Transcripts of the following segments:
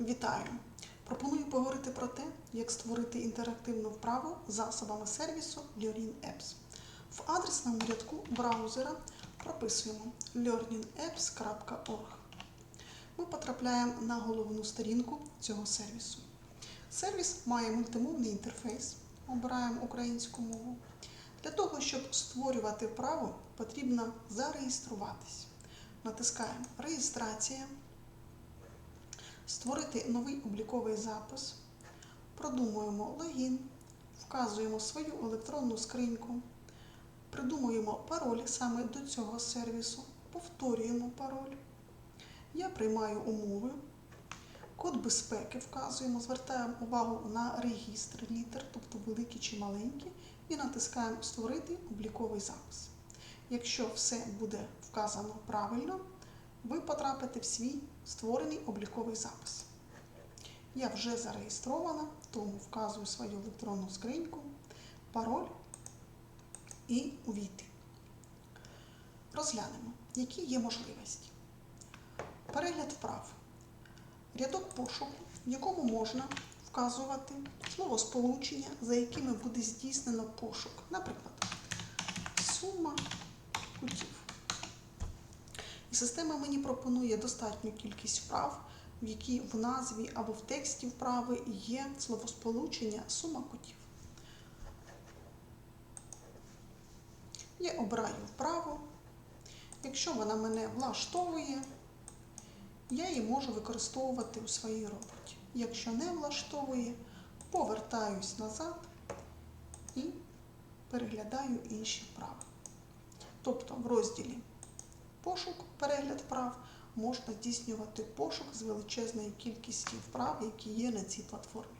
Вітаю! Пропоную поговорити про те, як створити інтерактивну вправу засобами сервісу Learning Apps. В адресному рядку браузера прописуємо learningapps.org. Ми потрапляємо на головну сторінку цього сервісу. Сервіс має мультимовний інтерфейс. Обираємо українську мову. Для того, щоб створювати вправу, потрібно зареєструватись. Натискаємо Реєстрація. Створити новий обліковий запис. Продумуємо логін, вказуємо свою електронну скриньку, придумуємо пароль саме до цього сервісу, повторюємо пароль. Я приймаю умови. Код безпеки вказуємо, звертаємо увагу на регістр літер, тобто великі чи маленькі, і натискаємо Створити обліковий запис. Якщо все буде вказано правильно, ви потрапите в свій створений обліковий запис. Я вже зареєстрована, тому вказую свою електронну скриньку, пароль і увійти. Розглянемо, які є можливості. Перегляд вправ. Рядок пошуку, в якому можна вказувати словосполучення, за якими буде здійснено пошук. Наприклад, сума кутів. Система мені пропонує достатню кількість вправ, в якій в назві або в тексті вправи є словосполучення сума кутів. Я обираю вправу. Якщо вона мене влаштовує, я її можу використовувати у своїй роботі. Якщо не влаштовує, повертаюсь назад і переглядаю інші вправи. Тобто в розділі пошук, перегляд вправ можна здійснювати пошук з величезної кількістю вправ, які є на цій платформі.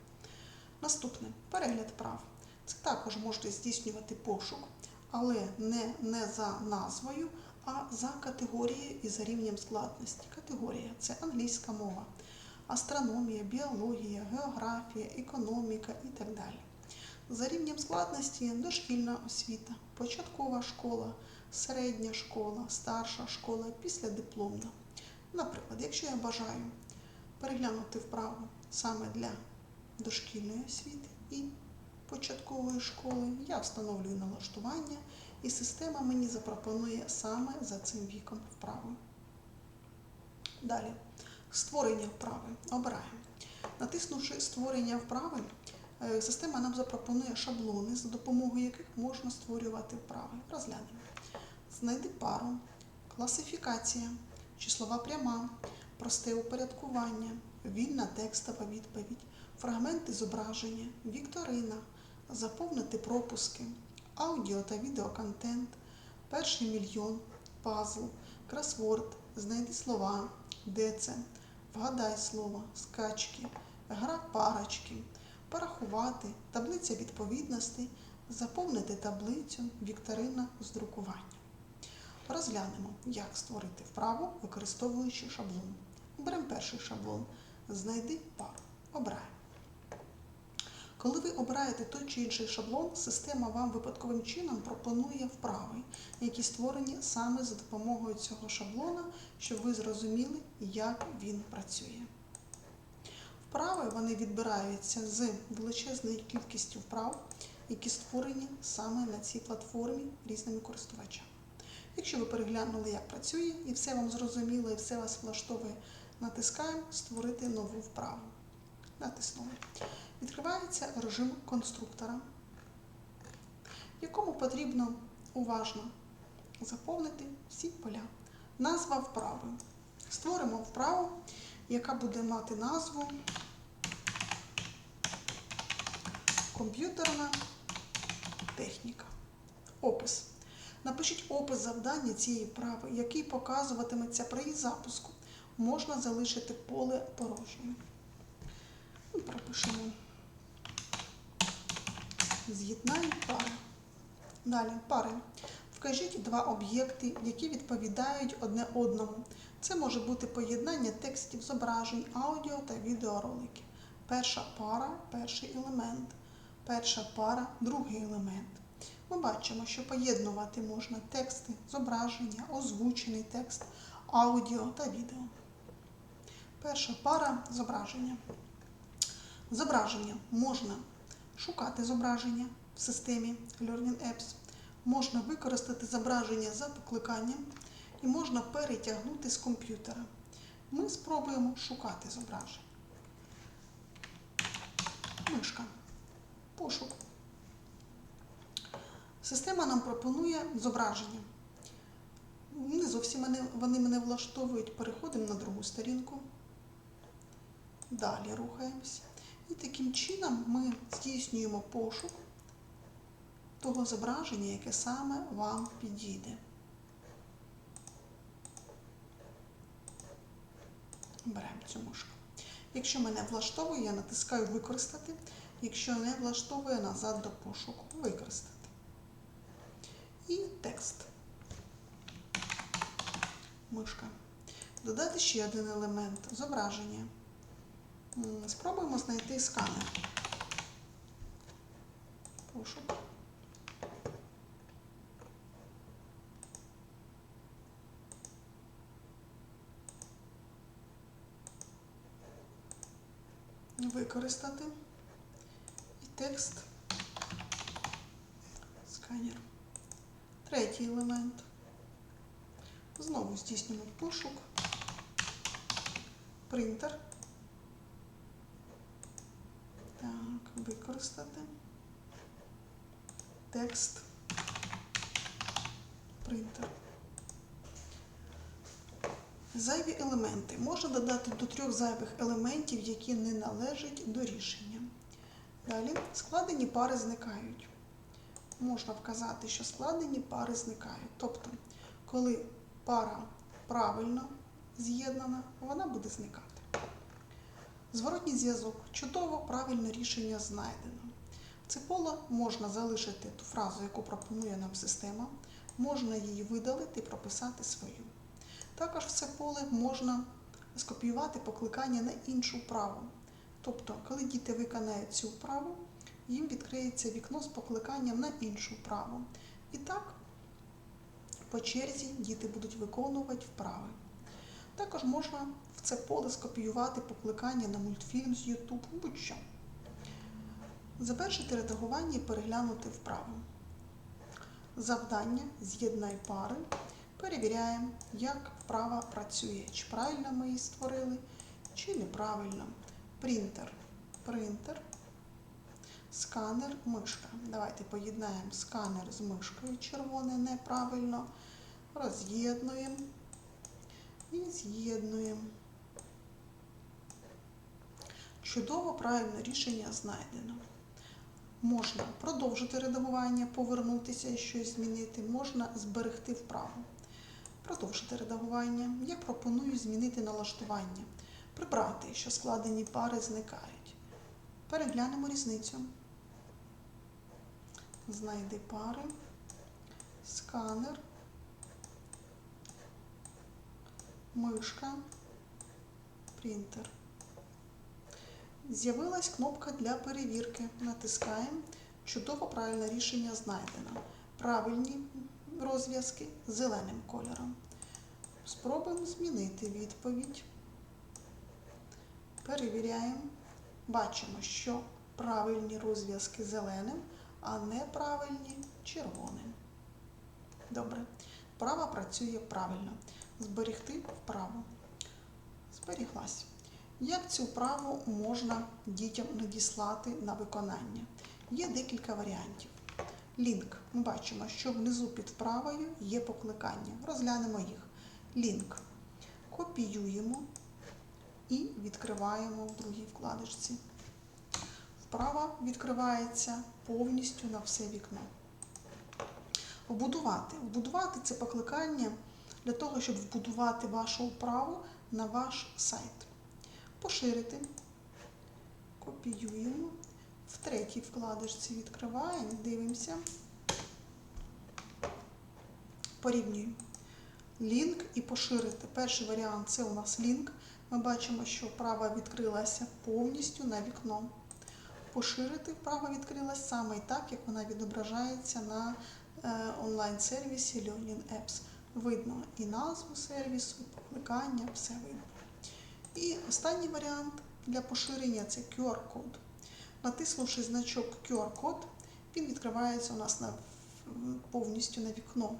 Наступне перегляд вправ. Це також можна здійснювати пошук, але не, не за назвою, а за категорією і за рівнем складності. Категорія це англійська мова, астрономія, біологія, географія, економіка і так далі. За рівнем складності дошкільна освіта, початкова школа, середня школа, старша школа, післядипломна. Наприклад, якщо я бажаю переглянути вправу саме для дошкільної освіти і початкової школи, я встановлюю налаштування, і система мені запропонує саме за цим віком вправу. Далі, створення вправи. Обираємо. Натиснувши створення вправи, система нам запропонує шаблони, за допомогою яких можна створювати вправи. Розглянемо. Знайди пару, класифікація, числова пряма, просте упорядкування, вільна текстова відповідь, фрагменти зображення, вікторина, заповнити пропуски, аудіо та відеоконтент, перший мільйон, пазл, кросворд, знайди слова, де це, вгадай слово, скачки, гра парочки, порахувати, таблиця відповідностей, заповнити таблицю, вікторина з друкування. Розглянемо, як створити вправу, використовуючи шаблон. Беремо перший шаблон. Знайди пару. Обираємо. Коли ви обираєте той чи інший шаблон, система вам випадковим чином пропонує вправи, які створені саме за допомогою цього шаблона, щоб ви зрозуміли, як він працює. Вправи вони відбираються з величезною кількістю вправ, які створені саме на цій платформі різними користувачами. Якщо ви переглянули, як працює, і все вам зрозуміло, і все вас влаштовує, натискаємо Створити нову вправу. Натиснули. Відкривається режим конструктора, якому потрібно уважно заповнити всі поля. Назва вправи. Створимо вправу, яка буде мати назву комп'ютерна техніка. Опис. Напишіть опис завдання цієї вправи, який показуватиметься при її запуску. Можна залишити поле порожнім. Ну, Пропишемо з'єднання пари. Далі пари. Вкажіть два об'єкти, які відповідають одне одному. Це може бути поєднання текстів, зображень, аудіо та відеороликів. Перша пара перший елемент. Перша пара другий елемент. Ми бачимо, що поєднувати можна тексти, зображення, озвучений текст, аудіо та відео. Перша пара зображення. Зображення можна шукати зображення в системі Learning Apps, можна використати зображення за покликанням і можна перетягнути з комп'ютера. Ми спробуємо шукати зображення. Мишка. Пошук. Система нам пропонує зображення. Не зовсім вони мене влаштовують. Переходимо на другу сторінку. Далі рухаємося. І таким чином ми здійснюємо пошук того зображення, яке саме вам підійде. Беремо цю мишку. Якщо мене влаштовує, я натискаю Використати. Якщо не влаштовує, назад до пошуку. Використати. І текст. Мишка. Додати ще один елемент зображення. Спробуємо знайти сканер. Пошук. Використати. Текст. Сканер. Третій елемент. Знову здійснюємо пошук. Принтер. Так, використати. Текст. Принтер. Зайві елементи. Можна додати до трьох зайвих елементів, які не належать до рішення. Далі складені пари зникають. Можна вказати, що складені пари зникають. Тобто, коли пара правильно з'єднана, вона буде зникати. Зворотній зв'язок. Чудово, правильне рішення знайдено. Це поле можна залишити ту фразу, яку пропонує нам система, можна її видалити і прописати свою. Також в це поле можна скопіювати покликання на іншу вправу. Тобто, коли діти виконають цю вправу, їм відкриється вікно з покликанням на іншу вправу. І так, по черзі діти будуть виконувати вправи. Також можна в це поле скопіювати покликання на мультфільм з YouTube, будь-що. Завершити редагування і переглянути вправу. Завдання з'єднай пари. Перевіряємо, як вправа працює. Чи правильно ми її створили, чи неправильно. Принтер. Принтер. Сканер, мишка. Давайте поєднаємо сканер з мишкою. Червоне неправильно. Роз'єднуємо і з'єднуємо. Чудово правильне рішення знайдено. Можна продовжити редагування, повернутися і щось змінити, можна зберегти вправу. Продовжити редагування. Я пропоную змінити налаштування, прибрати, що складені пари зникають. Переглянемо різницю. Знайди пари, сканер, мишка, принтер. З'явилась кнопка для перевірки. Натискаємо. Чудово правильне рішення знайдено. Правильні розв'язки зеленим кольором. Спробуємо змінити відповідь. Перевіряємо. Бачимо, що правильні розв'язки зеленим, а неправильні червоним. Добре. Вправа працює правильно. Зберегти вправу. Зберіглась. Як цю вправу можна дітям надіслати на виконання? Є декілька варіантів. Лінк. Ми бачимо, що внизу під вправою є покликання. Розглянемо їх. Лінк. Копіюємо і відкриваємо в другій вкладочці. Вправа відкривається повністю на все вікно. Вбудувати. Вбудувати це покликання для того, щоб вбудувати вашу вправу на ваш сайт. Поширити. Копіюємо. В третій вкладочці відкриваємо, дивимося. Порівнюємо. Лінк і поширити. Перший варіант це у нас лінк. Ми бачимо, що вправа відкрилася повністю на вікно. Поширити вправа відкрилась саме так, як вона відображається на е, онлайн-сервісі Learning Apps. Видно і назву сервісу, і покликання, все видно. І останній варіант для поширення це QR-код. Натиснувши значок QR-код, він відкривається у нас на, повністю на вікно.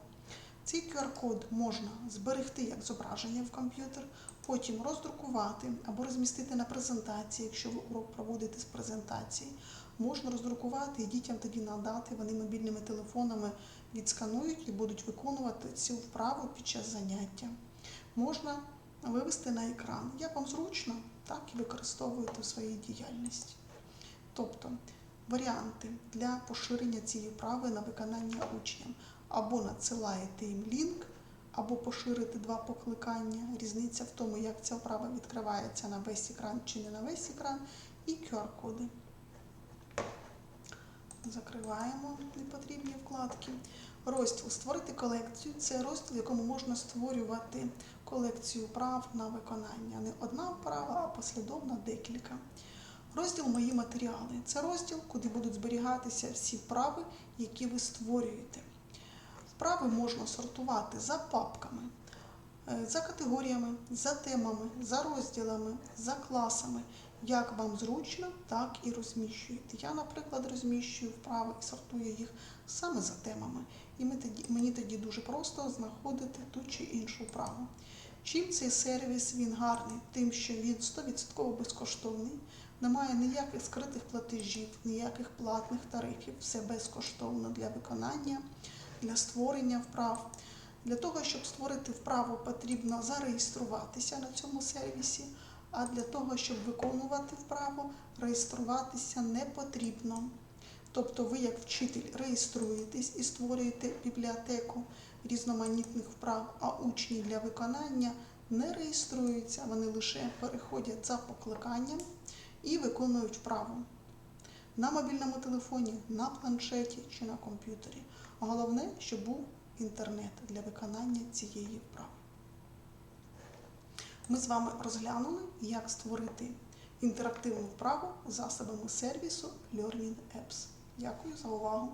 Цей QR-код можна зберегти як зображення в комп'ютер, потім роздрукувати або розмістити на презентації, якщо ви урок проводите з презентації. Можна роздрукувати і дітям тоді надати, вони мобільними телефонами відсканують і будуть виконувати цю вправу під час заняття. Можна вивести на екран. Як вам зручно, так і використовуєте в своїй діяльності. Тобто варіанти для поширення цієї вправи на виконання учням або надсилаєте їм лінк, або поширити два покликання. Різниця в тому, як ця вправа відкривається на весь екран чи не на весь екран, і QR-коди. Закриваємо непотрібні вкладки. Розділ Створити колекцію це розділ, в якому можна створювати колекцію вправ на виконання. Не одна вправа, а послідовно декілька. Розділ Мої матеріали це розділ, куди будуть зберігатися всі вправи, які ви створюєте. Вправи можна сортувати за папками, е, за категоріями, за темами, за розділами, за класами. Як вам зручно, так і розміщуєте. Я, наприклад, розміщую вправи і сортую їх саме за темами. І мені тоді дуже просто знаходити ту чи іншу вправу. Чим цей сервіс він гарний? Тим, що він 100% безкоштовний, немає ніяких скритих платежів, ніяких платних тарифів, все безкоштовно для виконання, для створення вправ. Для того, щоб створити вправу, потрібно зареєструватися на цьому сервісі, а для того, щоб виконувати вправу, реєструватися не потрібно. Тобто ви, як вчитель, реєструєтесь і створюєте бібліотеку різноманітних вправ, а учні для виконання не реєструються, вони лише переходять за покликанням і виконують вправу на мобільному телефоні, на планшеті чи на комп'ютері. Головне, щоб був інтернет для виконання цієї вправи. Ми з вами розглянули, як створити інтерактивну вправу засобами сервісу Learning Apps. Дякую за увагу!